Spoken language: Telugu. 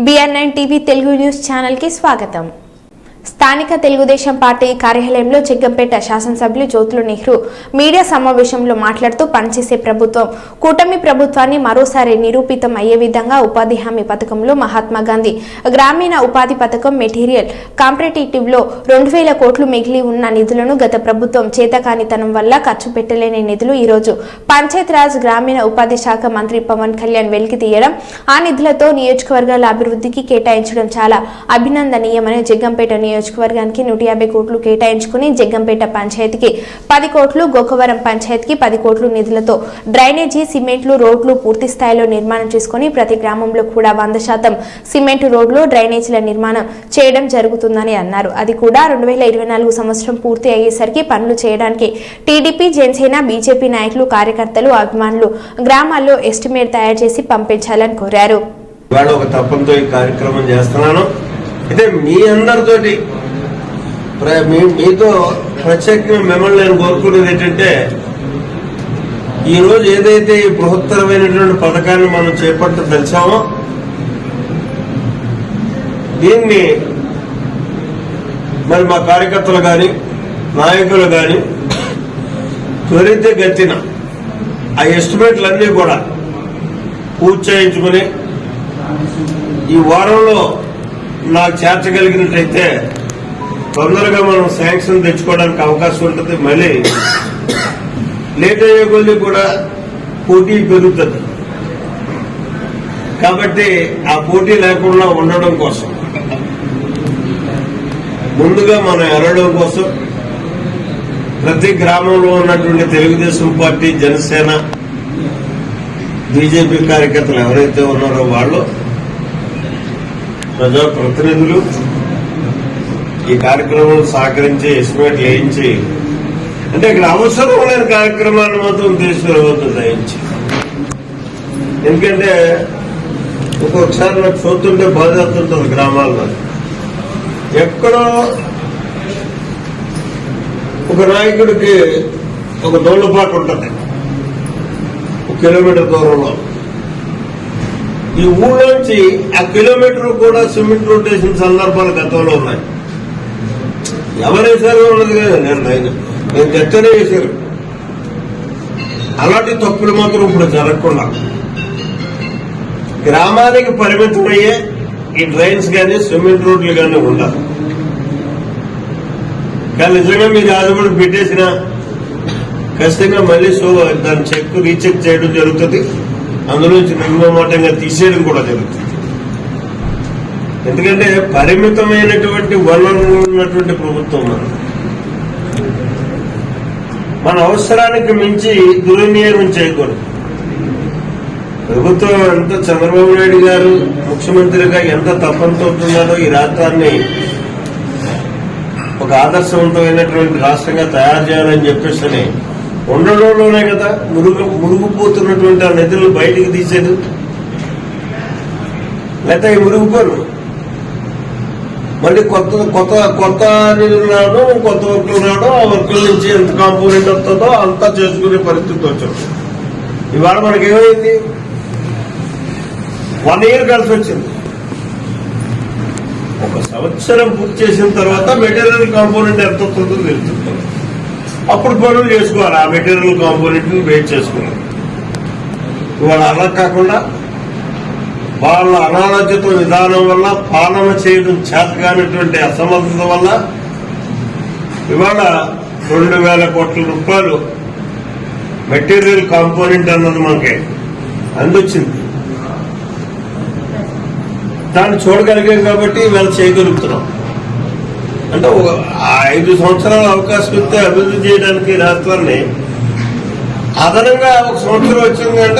BNN TV Telugu news channel की स्वागतम స్థానిక తెలుగుదేశం పార్టీ కార్యాలయంలో జగ్గంపేట శాసనసభ్యులు జ్యోతులు నెహ్రూ మీడియా సమావేశంలో మాట్లాడుతూ పనిచేసే ప్రభుత్వం కూటమి ప్రభుత్వాన్ని మరోసారి నిరూపితం అయ్యే విధంగా ఉపాధి హామీ పథకంలో మహాత్మా గాంధీ గ్రామీణ ఉపాధి పథకం మెటీరియల్ కాంపిటేటివ్లో రెండు వేల కోట్లు మిగిలి ఉన్న నిధులను గత ప్రభుత్వం చేతకానితనం వల్ల ఖర్చు పెట్టలేని నిధులు ఈరోజు పంచాయత్ రాజ్ గ్రామీణ ఉపాధి శాఖ మంత్రి పవన్ కళ్యాణ్ వెలికి తీయడం ఆ నిధులతో నియోజకవర్గాల అభివృద్ధికి కేటాయించడం చాలా అభినందనీయమని జగ్గంపేట నియోజకవర్గానికి నూట యాభై కోట్లు కేటాయించుకుని జగ్గంపేట పంచాయతీకి పది కోట్లు గోకవరం పంచాయతీకి పది కోట్లు నిధులతో డ్రైనేజీ సిమెంట్లు రోడ్లు పూర్తి స్థాయిలో నిర్మాణం చేసుకుని ప్రతి గ్రామంలో కూడా వంద శాతం సిమెంట్ రోడ్లు డ్రైనేజీల నిర్మాణం చేయడం జరుగుతుందని అన్నారు. అది కూడా రెండు వేల ఇరవై నాలుగు సంవత్సరం పూర్తి అయ్యేసరికి పనులు చేయడానికి టీడీపీ జనసేన బీజేపీ నాయకులు కార్యకర్తలు అభిమానులు గ్రామాల్లో ఎస్టిమేట్ తయారు చేసి పంపించాలని కోరారు. ఒక తప్పంతో ఈ కార్యక్రమం చేస్తున్నాను. అయితే మీ అందరితోటి మీతో ప్రత్యేకంగా మిమ్మల్ని నేను కోరుకునేది ఏంటంటే ఈ రోజు ఏదైతే ఈ బృహత్తరమైనటువంటి పథకాన్ని మనం చేపట్టదలిచామో దీన్ని మరి మా కార్యకర్తలు కానీ నాయకులు కానీ త్వరితగతిన ఆ ఎస్టిమేట్లన్నీ కూడా పూర్తి చేయించుకుని ఈ వారంలో నాకు చేర్చగలిగినట్టయితే తొందరగా మనం శాంక్షన్ తెచ్చుకోవడానికి అవకాశం ఉంటుంది. మళ్ళీ లేట్ అయ్యే కొద్ది కూడా పోటీ పెరుగుతుంది. కాబట్టి ఆ పోటీ లేకుండా ఉండడం కోసం ముందుగా మనం ఎరగడం కోసం ప్రతి గ్రామంలో ఉన్నటువంటి తెలుగుదేశం పార్టీ జనసేన బీజేపీ కార్యకర్తలు ఎవరైతే ఉన్నారో వాళ్ళు ప్రజా ప్రతినిధులు ఈ కార్యక్రమం సహకరించి ఎస్టిమేట్లు వేయించి అంటే ఇక్కడ అవసరం లేని కార్యక్రమాన్ని మాత్రం తీసుకురావద్దు దయించి ఎందుకంటే ఒక్కొక్కసారి నాకు చూస్తుంటే బాధ అవుతుంటుంది గ్రామాల్లో. ఎక్కడో ఒక నాయకుడికి ఒక దోళ్ళపాటు ఉంటుంది. ఒక కిలోమీటర్ దూరంలో. ఈ ఊళ్ళోంచి ఆ కిలోమీటర్ కూడా సిమెంట్ రోడ్ వేసిన సందర్భాలు గతంలో ఉన్నాయి. ఎవరేసారో ఉన్నది కదా నేను నేను చెత్తనే వేశారు. అలాంటి తప్పులు మాత్రం ఇప్పుడు జరగకుండా. గ్రామానికి పరిమితమయ్యే ఈ డ్రైన్స్ కానీ సిమెంట్ రోడ్లు కానీ ఉండాలి. కానీ నిజంగా మీరు రాజుబడి పెట్టేసిన ఖచ్చితంగా మళ్ళీ సో దాని చెక్ రీచెక్ చేయడం జరుగుతుంది. అందులోంచి నిర్మమాటంగా తీసేయడం కూడా జరుగుతుంది. ఎందుకంటే పరిమితమైనటువంటి వనరులు ఉన్నటువంటి ప్రభుత్వం మనం. మన అవసరానికి మించి దుర్వినియోగం చేయకూడదు. ప్రభుత్వం ఎంత చంద్రబాబు నాయుడు గారు ముఖ్యమంత్రిగా ఎంత తప్పంతో ఉన్నారో ఈ రాష్ట్రాన్ని ఒక ఆదర్శవంతమైనటువంటి రాష్ట్రంగా తయారు చేయాలని చెప్పేసి అని ఉండడంలోనే కదా మురుగు మురుగుపోతున్నటువంటి ఆ నిధులు బయటికి తీసేది. లేకపోతే ఈ మురుగుపోరు. మళ్ళీ కొత్త కొత్త కొత్త నిధులు రావడం కొత్త వర్కులు రావడం ఆ వర్కుల నుంచి ఎంత కాంపోనెంట్ వస్తుందో అంతా చేసుకునే పరిస్థితి వచ్చింది. ఇవాళ మనకి ఏమైంది? వన్ ఇయర్ కలిసి వచ్చింది. ఒక సంవత్సరం పూర్తి చేసిన తర్వాత మెటీరియల్ కాంపోనెంట్ ఎంత వస్తుందో తెలుస్తుంది అప్పుడు పనులు చేసుకోవాలి. ఆ మెటీరియల్ కాంపోనెంట్ని వెయిట్ చేసుకోవాలి. ఇవాళ అలా కాకుండా వాళ్ళ అనారోగ్యత విధానం వల్ల పాలన చేయడం చేతగానటువంటి అసమర్థత వల్ల ఇవాళ రెండు వేల కోట్ల రూపాయలు మెటీరియల్ కాంపోనెంట్ అన్నది మనకి అందొచ్చింది దాన్ని చూడగలిగాం కాబట్టి ఇవాళ చేయగలుగుతున్నాం. అంటే ఒక ఐదు సంవత్సరాల అవకాశం ఇస్తే అభివృద్ధి చేయడానికి రాష్ట్రాన్ని అదనంగా ఒక సంవత్సరం వచ్చింది అంటే